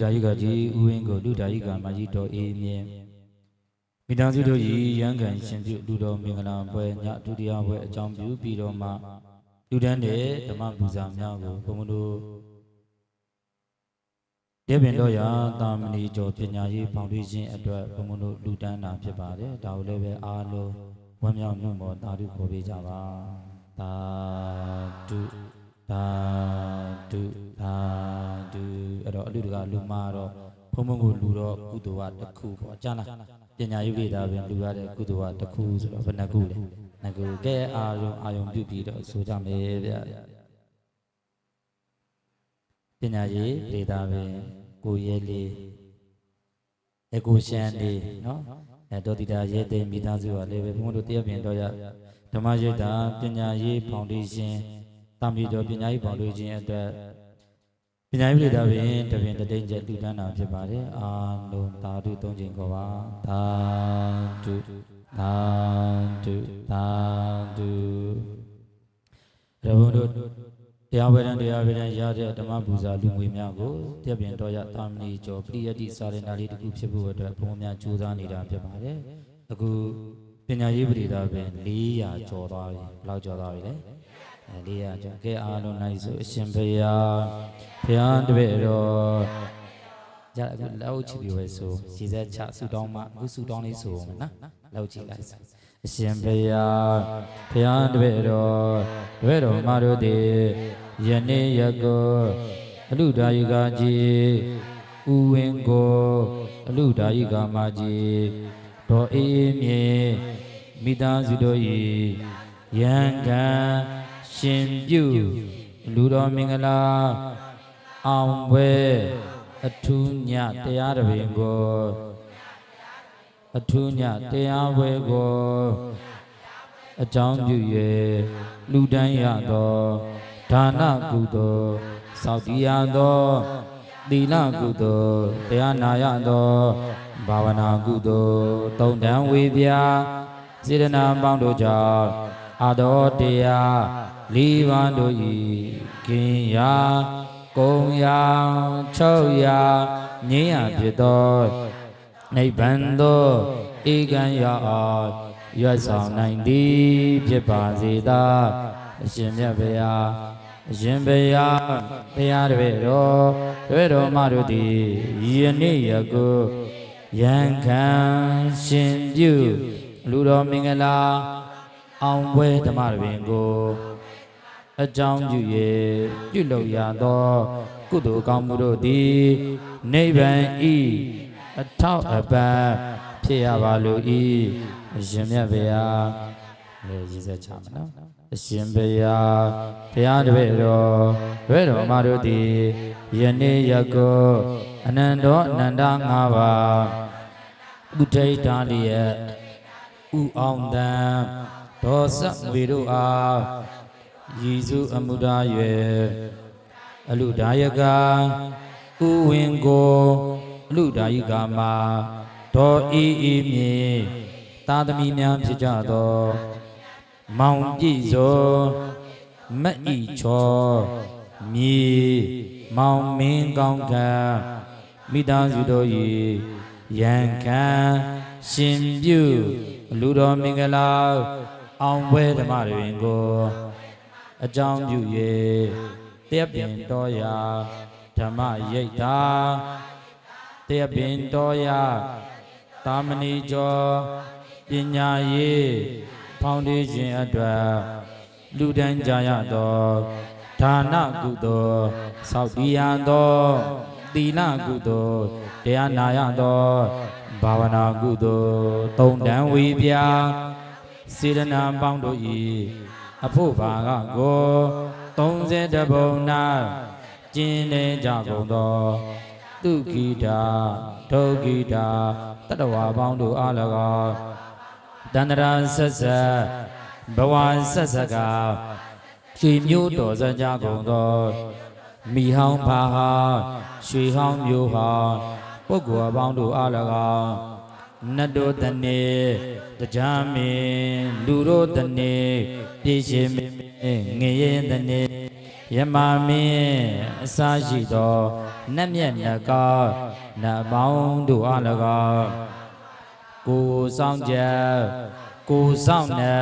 ဒါယိကကြီးဥဝင်းကိုလူဒါယိကမကြီးတော်အေးမြင့်မိသားစုတို့ဤရန်ကန်ရှင်ပြုလူတော်မင်္ဂလာပွဲညဒုတိယပွဲအကြောင်းပြုပြီးတော့မှလူတန်းတဲ့ဓမ္မပူဇာများကိုဘုံမတို့တေပင်တော်ရာတာမဏီကျော်ပညာရေးဖောင်ဒေးရှင်းအတွက်ဘုံမတို့လူတန်းတာဖြစ်ပါတယ်ဒါကိုလည်းပဲအားလုံးဝမ်းမြောက်မှုမောတာဓုခေါ်ပေးကြပါသာဓုသာဓုသာဓုအဲ့ တော့အလူတကာလူမာတော့ဘုံဘုံကိုလူတော့ကုသိုလ်ကတစ်ခုပေါ့ကြားလားပညာရေးလေးဒါပင်လူရတဲ့ကုသိုလ်ကတစ်ခုဆိုတော့ဘယ်နှခုလဲနှစ်ခုကဲအာယုံအာယုံပြုပြီးတော့ဆိုကြမယ်ဗျပညာရေးလေးဒါပင်ကိုရဲလေးအကိုရှမ်းလေးနော်အဲတော်တိတာရဲသိမ်းမိသားစုကလည်းပဲဘုံဘုံတို့တရားပြင်တော့ရဓမ္မရိပ်တာပညာရေးဖောင်ဒေးရှင်းတာမီတော်ပညာရေးဖောင်ဒေးရှင်းအတွက် ပညာရေးပြည်သားပင်တပင်တတိန်ကျက်လူတန်းတာဖြစ်ပါတယ်အာလုံးသာဓုသုံးချိန်ခေါ်ပါသာဓုသာဓုသာဓုရဘုံတို့တရားဝေဒံတရားဝေဒံရတဲ့ဓမ္မပူဇာလူငွေများကိုတက်ပြင်တော်ရတာမဏီကျော်ပရိယတ္တိစာရဏလေးတစ်ခုဖြစ်ဖို့အတွက်ဘုံများကြိုးစားနေတာဖြစ်ပါတယ်အခုပညာရေးပြည်သားပင်400ကျော်သွားပြီဘယ်လောက်ကျော်သွားပြီလဲ အဲ400ကျော်ကဲအားလုံးနိုင်ဆိုအရှင်ဘုရားဘုရားတပည့်တော်ကြအခုလောက်ချပြီးပဲဆိုရည်စက်ချဆူတောင်းမှအခုဆူတောင်းလေးဆိုအောင်နော်လောက်ချလိုက်ဆိုအရှင်ဘုရားဘုရားတပည့်တော်တပည့်တော်မတို့သည်ယနေ့ယကုအလူဒါယိကကြီးဥဝင်းကိုအလူဒါယိကမကြီးတော်အေးမြေမိသားစုတို့၏ယံကံ ရှင်ပြုလူတော်မင်္ဂလာအောင်ပွဲအထူးညတရားတော်ပင်ကိုအထူးညတရားပွဲကိုအကြောင်းပြု၍လူတန်းရသောဒါနကုသိုလ်စောင့်တည်ရသောသီလကုသိုလ်တရားနာရသောဘာဝနာကုသိုလ်တုံတန်ဝေပြစေတနာပေါင်းတို့ကြောင့်အာတော်တရား လေးပါးတို့ဤခင်ရာကုံရာချုပ်ရာငြိမ်းရာဖြစ်သောနိဗ္ဗာန်သို့ဧကံရအောင်ရွတ်ဆောင်နိုင်သည်ဖြစ်ပါစေသာအရှင်မြတ်ဗျာအရှင်ဘုရားတရားတပည့်တော်တပည့်တော်မတို့သည်ယနေ့ယခုယံခံရှင်ပြုလူတော်မင်္ဂလာအောင်ပွဲဓမ္မတော်ပင်ကို အကြောင်းပြု၍ပြုလုပ်ရသော ကုသိုလ်ကောင်းမှုတို့သည်နိဗ္ဗာန်ဤအထောက်အပံ့ဖြစ်ရပါလို၏အရှင်မြတ်ဗျာအဲရည်စက်ချမယ်နော်အရှင်ဘုရားဘုရားတပည့်တော်တပည့်တော်မတို့သည်ယနေ့ယခုအနန္တောအနန္တ၅ပါးဥဒိဋ္ဌာလျက်ဥအောင်တံဒေါသမွေတို့အား ရည်စုအမှုဒါ၍အလူဒါယကဥဝင်ကိုအလူဒါယိကမှာဒေါ်အေးအေးမြေသာသမီများဖြစ်ကြသောမောင်ပြည့်စောမတ်ဤချောမြေမောင်မင်းကောင်းခံမိသားစုတို့၏ရန်ခံရှင်ပြုလူတော်မင်္ဂလာအောင်ပွဲဓမ္မတွင်ကို အကြောင်းပြု၍တရက်ပင်တော်ရာဓမ္မရိပ်သာတရက်ပင်တော်ရာတာမဏီကျော်ပညာရေးဖောင်ဒေးရှင်းအတွက်လူတန်းကြရသောဒါနကုသိုလ်စောက်တည်ရသောသီလကုသိုလ်တရားနာရသောဘာဝနာကုသိုလ်သုံးတန်ဝေပြစေတနာပေါင်းတို့၏ အဖို့ဘာကကို30ဘုံနာကျင်းနေကြကုန်သောသူခိတာဒုက္ခိတာတတဝါပေါင်းတို့အား၎င်းတန္တရာဆက်ဆက်ဘဝဆက်ဆက်ကရွှေမျိုးတော်စကြကုန်သောမိဟောင်းဖာဟာရွှေဟောင်းမျိုးဟာပုဂ္ဂိုလ်အပေါင်းတို့အား၎င်း နတ်တို့တနေ့တရားမင်းလူတို့တနေ့ပြည့်ရှင်မင်းငရင်တနေ့ယမမင်းအစရှိသောနတ်မြတ်နတ်ကောင်းနတ်ပေါင်းတို့အား၎င်းကိုယ်ဆောင်ချက်ကိုယ်ဆောင်နေ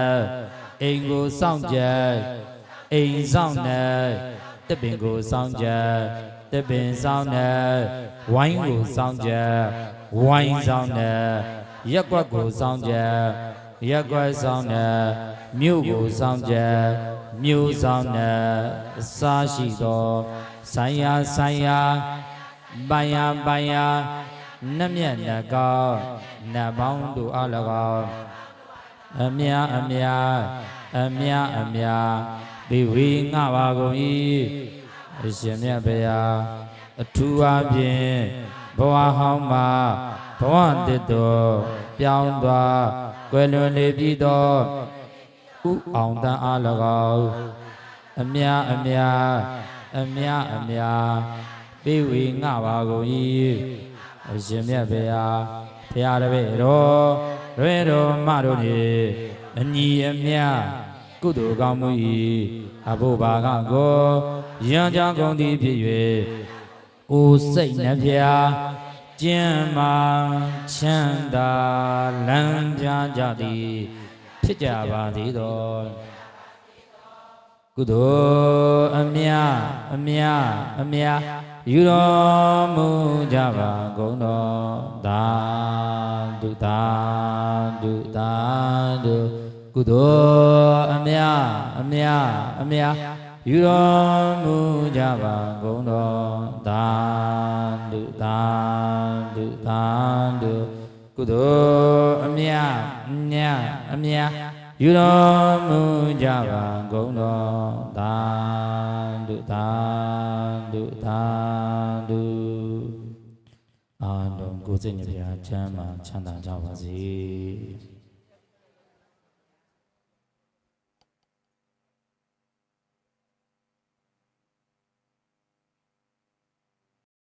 အိမ်ကိုဆောင်ချက်အိမ်ဆောင်နေတပင်ကိုဆောင်ချက်တပင်ဆောင်နေဝိုင်းကိုဆောင်ချက် ဝိုင်းဆောင်နေရက်ကွက်ကိုဆောင်ချက်ရက်ကွက်ဆောင်နေမြို့ကိုဆောင်ချက်မြို့ဆောင်နေအစာရှိသောဆိုင်ရာဆိုင်ရာပိုင်ယာပိုင်ယာနတ်မြတ်နတ်ကောင်းနတ်ပေါင်းတို့အား၎င်းအမြအမြအမြအမြဘေဝေငှပါကုန်၏အရှင်မြတ်ဗျာအထူးအဖြင့် ဘဝဟောင်းမှာဘဝတည်တော်ပြောင်းသွားကွယ်လွန်လေပြီးသောဥအောင်တန်းအား၎င်းအမြအမြအမြအမြဘေဝေငှပါကုန်၏အရှင်မြတ်ဗျာဖရာတပည့်တော်ရွေတော်မတို့နေအညီအမြကုသိုလ်ကောင်းမှု၏အဘုဘာကကိုရံကြောင်းကုန်သည်ဖြစ်၍ အိုစိတ်နှဖျားကျမ်းမာချမ်းသာလမ်းပြကြသည်ဖြစ်ကြပါသေးတော်ကုသိုလ်အမြအမြအမြယူတော်မူကြပါကုန်တော်သာဓုသာဓုသာဓုကုသိုလ်အမြအမြအမြ ယူတော်မူကြပါကုန်တော်သာဓုသာဓုသာဓုကုသိုလ်အမြအမြအမြယူတော်မူကြပါကုန်တော်သာဓုသာဓုသာဓုအာလုံးကိုယ်စိတ်နှပြချမ်းသာချမ်းသာကြပါစေ